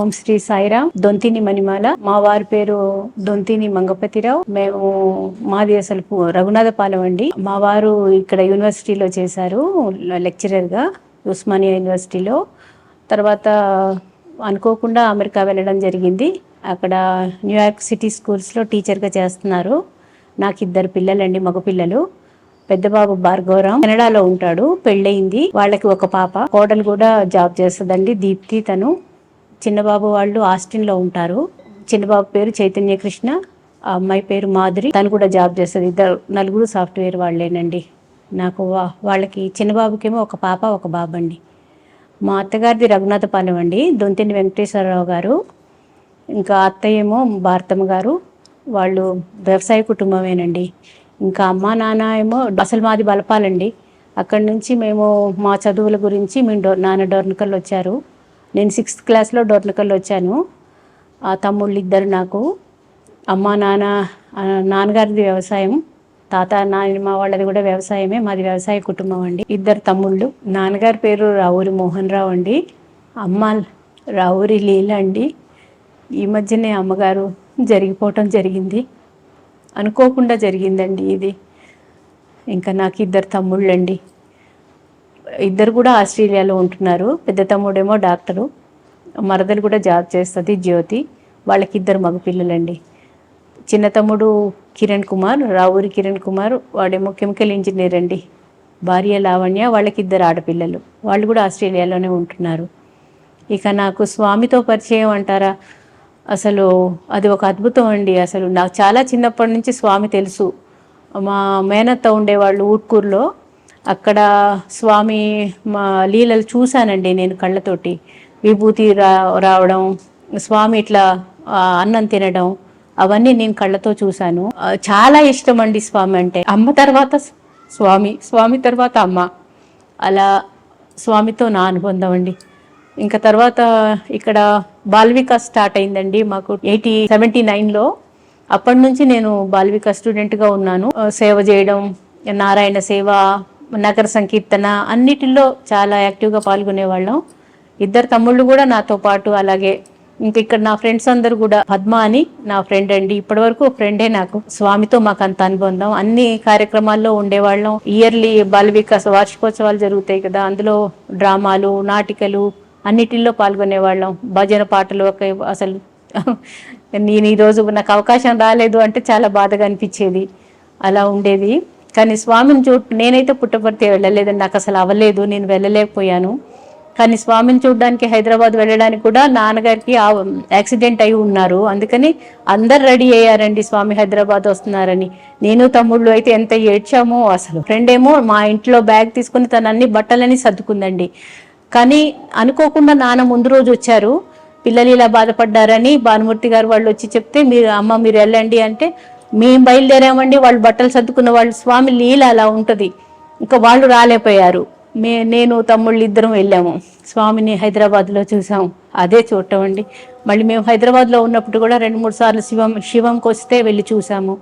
ఓం శ్రీ సాయిరామ్. దొంతిని మణిమాల. మా వారి పేరు దొంతిని మంగపతిరావు. మేము మాది అసలు రఘునాథపాలెం అండి. మా వారు ఇక్కడ యూనివర్సిటీలో చేశారు లెక్చరర్గా ఉస్మానియా యూనివర్సిటీలో. తర్వాత అనుకోకుండా అమెరికా వెళ్ళడం జరిగింది. అక్కడ న్యూయార్క్ సిటీ స్కూల్స్లో టీచర్గా చేస్తున్నారు. నాకు ఇద్దరు పిల్లలండి మగ పిల్లలు భార్గవరావు కెనడాలో ఉంటాడు పెళ్ళయింది. వాళ్ళకి ఒక పాప. కోడలు కూడా జాబ్ చేస్తుందండి దీప్తి తను. చిన్నబాబు వాళ్ళు ఆస్టిన్లో ఉంటారు. చిన్నబాబు పేరు చైతన్య కృష్ణ ఆ అమ్మాయి పేరు మాధురి. తను కూడా జాబ్ చేస్తుంది. ఇద్దరు నలుగురు సాఫ్ట్వేర్ వాళ్ళేనండి. నాకు వా- వాళ్ళకి చిన్నబాబుకేమో ఒక పాప ఒక బాబు అండి మా అత్తగారిది రఘునాథపాలెం అండి. దొంతిని వెంకటేశ్వరరావు గారు. ఇంకా అత్తయ్యేమో భారతమ్మ గారు. వాళ్ళు వ్యవసాయ కుటుంబమేనండి. ఇంకా అమ్మ నాన్న ఏమో అసలు మాది బలపాలండి. అక్కడి నుంచి మేము మా చదువుల గురించి మేము డో నాన్న డోర్నకల్ వచ్చారు నేను సిక్స్త్ క్లాస్లో డోర్నకల్ వచ్చాను. ఆ తమ్ముళ్ళు ఇద్దరు నాకు అమ్మ నాన్న నాన్నగారిది వ్యవసాయం తాత నాయనమ్మ వాళ్ళది కూడా వ్యవసాయమే మాది వ్యవసాయ కుటుంబం అండి. ఇద్దరు తమ్ముళ్ళు నాన్నగారి పేరు రావురి మోహన్ రావు అండి అమ్మ రావురి లీల అండి. ఈ మధ్యనే అమ్మగారు జరిగిపోవటం జరిగింది. అనుకోకుండా జరిగిందండి ఇది. ఇంకా నాకు ఇద్దరు తమ్ముళ్ళండి. ఇద్దరు కూడా ఆస్ట్రేలియాలో ఉంటున్నారు. పెద్ద తమ్ముడేమో డాక్టరు. మరదలు కూడా జాబ్ చేస్తుంది జ్యోతి. వాళ్ళకి ఇద్దరు మగపిల్లలండి. చిన్న తమ్ముడు కిరణ్ కుమార్ రావూరి కిరణ్ కుమార్ వాడేమో కెమికల్ ఇంజనీర్ అండి. భార్య లావణ్య వాళ్ళకి ఇద్దరు ఆడపిల్లలు. వాళ్ళు కూడా ఆస్ట్రేలియాలోనే ఉంటున్నారు. ఇక నాకు స్వామితో పరిచయం అంటారా? అసలు అది ఒక అద్భుతం అండి. అసలు నాకు చాలా చిన్నప్పటి నుంచి స్వామి తెలుసు. మా మేనత్త ఉండేవాళ్ళు ఊట్కూరులో. అక్కడ స్వామి మా లీలలు చూశానండి నేను కళ్ళతోటి. విభూతి రా రావడం స్వామి ఇట్లా అన్నం తినడం అవన్నీ నేను కళ్ళతో చూశాను. చాలా ఇష్టం అండి స్వామి అంటే. అమ్మ తర్వాత స్వామి స్వామి తర్వాత అమ్మ. అలా స్వామితో నా అనుబంధం అండి. ఇంకా తర్వాత ఇక్కడ బాల్విక స్టార్ట్ అయిందండి మాకు ఎయిటీ సెవెంటీ నైన్లో. అప్పటి నుంచి నేను బాల్విక స్టూడెంట్గా ఉన్నాను. సేవ చేయడం నారాయణ సేవ నగర సంకీర్తన అన్నిటిలో చాలా యాక్టివ్గా పాల్గొనేవాళ్ళం. ఇద్దరు తమ్ముళ్ళు కూడా నాతో పాటు అలాగే ఇంకా ఇక్కడ నా ఫ్రెండ్స్ అందరు కూడా పద్మ అని నా ఫ్రెండ్ అండి. ఇప్పటి వరకు ఫ్రెండే నాకు. స్వామితో మాకు అంత అనుబంధం. అన్ని కార్యక్రమాల్లో ఉండేవాళ్ళం. ఇయర్లీ బాల వికాస వార్షికోత్సవాలు జరుగుతాయి కదా అందులో డ్రామాలు నాటికలు అన్నిటిల్లో పాల్గొనేవాళ్ళం. భజన పాటలు ఒక అసలు నేను ఈరోజు నాకు అవకాశం రాలేదు అంటే చాలా బాధగా అనిపించేది. అలా ఉండేది. కానీ స్వామిని చూ నేనైతే పుట్టపర్తి వెళ్ళలేదండి నాకు అసలు అవ్వలేదు నేను వెళ్ళలేకపోయాను. కానీ స్వామిని చూడడానికి హైదరాబాద్ వెళ్ళడానికి కూడా నాన్నగారికి యాక్సిడెంట్ అయి ఉన్నారు. అందుకని అందరు రెడీ అయ్యారండి స్వామి హైదరాబాద్ వస్తున్నారని. నేను తమ్ముళ్ళు అయితే ఎంత ఏడ్చామో అసలు. ఫ్రెండ్ ఏమో మా ఇంట్లో బ్యాగ్ తీసుకుని తన అన్ని బట్టలని సర్దుకుందండి. కానీ అనుకోకుండా నాన్న ముందు రోజు వచ్చారు. పిల్లలు ఇలా బాధపడ్డారని భానుమూర్తి గారు వాళ్ళు వచ్చి చెప్తే మీరు అమ్మ మీరు వెళ్ళండి అంటే మేము బయలుదేరామండి వాళ్ళు బట్టలు సర్దుకున్న వాళ్ళు స్వామి లీల అలా ఉంటుంది. ఇంకా వాళ్ళు రాలేకపోయారు. మే నేను తమ్ముళ్ళు ఇద్దరం వెళ్ళాము. స్వామిని హైదరాబాద్లో చూసాం. అదే చూడటం అండి. మళ్ళీ మేము హైదరాబాద్లో ఉన్నప్పుడు కూడా రెండు మూడు సార్లు శివం శివంకి వస్తే వెళ్ళి చూసాము.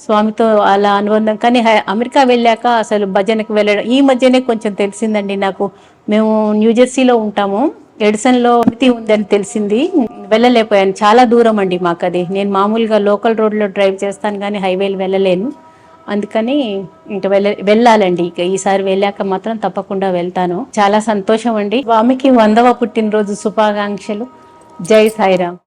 స్వామితో అలా అనుబంధం. కానీ హై- అమెరికా వెళ్ళాక అసలు భజనకు వెళ్ళడం ఈ మధ్యనే కొంచెం తెలిసిందండి నాకు. మేము న్యూజెర్సీలో ఉంటాము. ఎడిసన్లో సమితి ఉందని తెలిసింది. వెళ్ళలేకపోయాను. చాలా దూరం అండి మాకు అది నేను మామూలుగా లోకల్ రోడ్లో డ్రైవ్ చేస్తాను కానీ హైవేలు వెళ్ళలేను. అందుకని ఇంకా వెళ్ళ వెళ్ళాలండి. ఇక ఈసారి వెళ్ళాక మాత్రం తప్పకుండా వెళ్తాను. చాలా సంతోషం అండి. స్వామికి వందవ పుట్టినరోజు శుభాకాంక్షలు. జై సాయిరామ్.